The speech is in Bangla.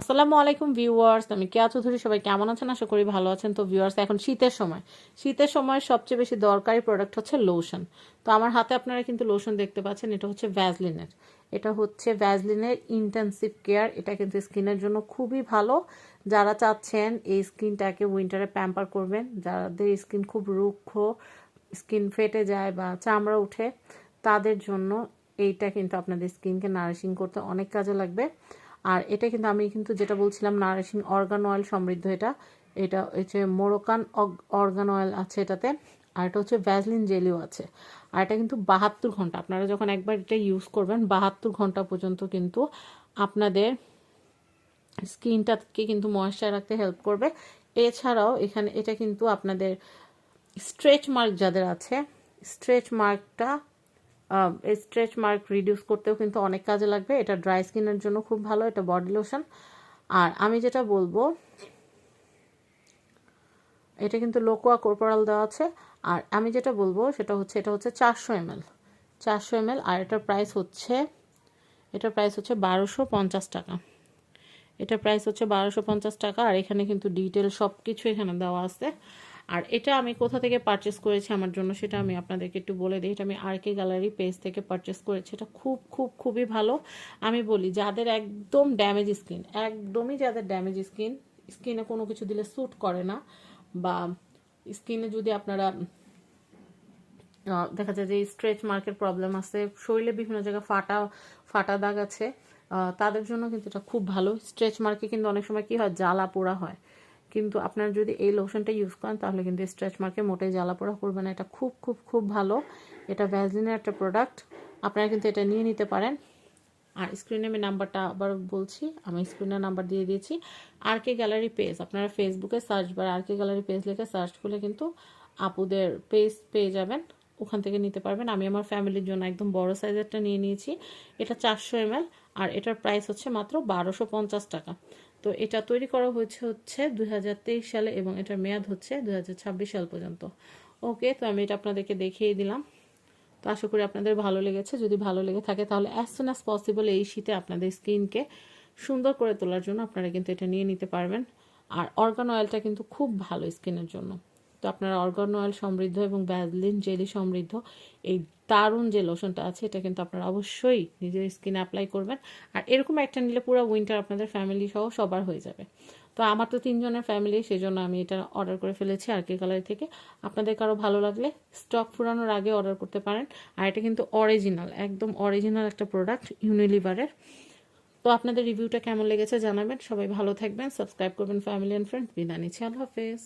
আসসালামু আলাইকুম ভিউয়ার্স, আমি কেয়া চৌধুরী, সবাই কেমন আছেন? আশা করি ভালো আছেন। তো ভিউয়ার্স, এখন শীতের সময়। শীতের সময় সবচেয়ে বেশি দরকারি প্রোডাক্ট হচ্ছে লোশন তো আমার হাতে আপনারা কিন্তু লোশন দেখতে পাচ্ছেন, এটা হচ্ছে ভ্যাজলিনের এটা হচ্ছে ভ্যাজলিনের ইন্টেন্সিভ কেয়ার এটা কিন্তু স্কিনের জন্য খুবই ভালো। যারা চাচ্ছেন এই স্কিনটাকে উইন্টারে প্যাম্পার করবেন, যাদের স্কিন খুব রুক্ষ, স্কিন ফেটে যায় বা চামড়া উঠে তাদের জন্য এইটা কিন্তু আপনাদের স্কিনকে নারিশিং করতে অনেক কাজে লাগবে। আর এটা কিন্তু আমি কিন্তু যেটা বলছিলাম নারিশিং অর্গান অয়েল সমৃদ্ধ এটা। এটা হচ্ছে মোরোকান অর্গান অয়েল আছে এটাতে, আর এটা হচ্ছে ভ্যাজলিন জেলিও আছে। আর এটা কিন্তু বাহাত্তর ঘণ্টা, আপনারা যখন একবার এটা ইউজ করবেন, বাহাত্তর ঘণ্টা পর্যন্ত কিন্তু আপনাদের স্কিনটাকে কিন্তু ময়েশ্চার রাখতে হেল্প করবে। এছাড়াও এখানে, এটা কিন্তু আপনাদের স্ট্রেচ মার্ক যাদের আছে স্ট্রেচ মার্কটা স্ট্রেচ মার্ক রিডিউস করতেও কিন্তু অনেক কাজে লাগবে। এটা ড্রাই স্কিনের জন্য খুব ভালো, এটা বডি লোশন আর আমি যেটা বলব, এটা কিন্তু লোকোয়া কর্পোরাল দেওয়া আছে। আর আমি যেটা বলব, সেটা হচ্ছে, এটা হচ্ছে চারশো এমএল চারশো এমএল আর এটার প্রাইস হচ্ছে, এটার প্রাইস হচ্ছে বারোশো পঞ্চাশ টাকা। এটার প্রাইস হচ্ছে বারোশো পঞ্চাশ টাকা, আর এখানে কিন্তু ডিটেল সব কিছু এখানে দেওয়া আছে। আর এটা আমি কোথা থেকে পারচেস করেছি আমার জন্য সেটা আমি আপনাদেরকে একটু বলে দিই। এটা আমি আর কে গ্যালারি পেজ থেকে পারচেস করেছি। এটা খুব খুব, খুবই ভালো। আমি বলি, যাদের একদম ড্যামেজ স্কিন একদমই যাদের ড্যামেজ স্কিন স্কিনে কোনো কিছু দিলে স্যুট করে না বা স্কিনে যদি আপনারা দেখা যায় যে স্ট্রেচ মার্কের প্রবলেম আছে, শরীরে বিভিন্ন জায়গায় ফাটা ফাটা দাগ আছে তাদের জন্য কিন্তু এটা খুব ভালো। স্ট্রেচ মার্কে কিন্তু অনেক সময় কি হয়, জ্বালা পোড়া হয়। কিন্তু আপনারা যদি এই লোশনটা ইউজ করেন, তাহলে কিন্তু স্ট্রেচ মার্কে মোটেই জ্বালা পোড়া করবে না। এটা খুব খুব খুব ভালো। এটা ভ্যাজলিনের একটা প্রোডাক্ট আপনারা কিন্তু এটা নিয়ে নিতে পারেন। আর স্ক্রিনে আমি নাম্বারটা আবার বলছি। আমি স্ক্রিনের নাম্বার দিয়ে দিয়েছি। আর কে গ্যালারি পেজ আপনারা ফেসবুকে search bar R K gallery page লিখে সার্চ করলে কিন্তু আপুদের পেজ পেয়ে যাবেন। ওখান থেকে নিতে পারবেন। আমি আমার ফ্যামিলির জন্য একদম বড় সাইজেরটা নিয়ে নিয়েছি। এটা চারশো এম আর এটার প্রাইস হচ্ছে মাত্র বারোশো পঞ্চাশ টাকা। তো এটা তৈরি করা হয়েছে হচ্ছে দুই হাজার তেইশ সালে এবং এটার মেয়াদ হচ্ছে দুই হাজার ছাব্বিশ সাল পর্যন্ত। ওকে তো আমি এটা আপনাদেরকে দেখিয়ে দিলাম। তো আশা করি আপনাদের ভালো লেগেছে। যদি ভালো লেগে থাকে তাহলে অ্যাজ সুন অ্যাজ পসিবল এই শীতে আপনাদের স্কিনকে সুন্দর করে তোলার জন্য আপনারা কিন্তু এটা নিয়ে নিতে পারবেন। আর অর্গান অয়েলটা কিন্তু খুব ভালো স্কিনের জন্য। তো আপনারা অর্গান অয়েল সমৃদ্ধ এবং ভ্যাজলিন জেলি সমৃদ্ধ, এই দারুণ যে লোশনটা আছে, এটা কিন্তু আপনারা অবশ্যই নিজের স্কিনে অ্যাপ্লাই করবেন। আর এরকম একটা নিলে পুরো উইন্টার আপনাদের ফ্যামিলি সহ সবার হয়ে যাবে। তো আমার তো তিনজনের ফ্যামিলি সেই জন্য আমি এটা অর্ডার করে ফেলেছি আর কে কালার থেকে। আপনাদের কারও ভালো লাগলে স্টক ফুরানোর আগে অর্ডার করতে পারেন। আর এটা কিন্তু অরিজিনাল একদম অরিজিনাল একটা প্রোডাক্ট ইউনিলিভারের তো আপনাদের রিভিউটা কেমন লেগেছে জানাবেন। সবাই ভালো থাকবেন সাবস্ক্রাইব করবেন ফ্যামিলি অ্যান্ড ফ্রেন্ড বিদায় নিচ্ছি হাফেজ।